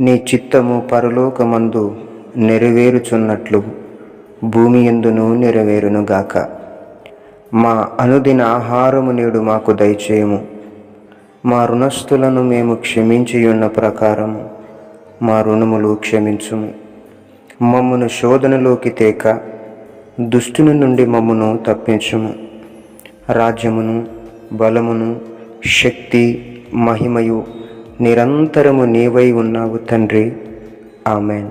నీ చిత్తము పరలోకమందు నెరవేరుచున్నట్లు భూమి ఎందును నెరవేరునుగాక. మా అనుదిన ఆహారము నేడు మాకు దయచేయము. మా రుణస్థులను మేము క్షమించియున్న ప్రకారం మా రుణములు క్షమించుము. మమ్మను శోధనలోకి తేక దుష్టుని నుండి మమ్మను తప్పించుము. రాజ్యమును బలమును శక్తి మహిమయు నిరంతరము నీవై ఉన్నావు తండ్రి. ఆమెన్.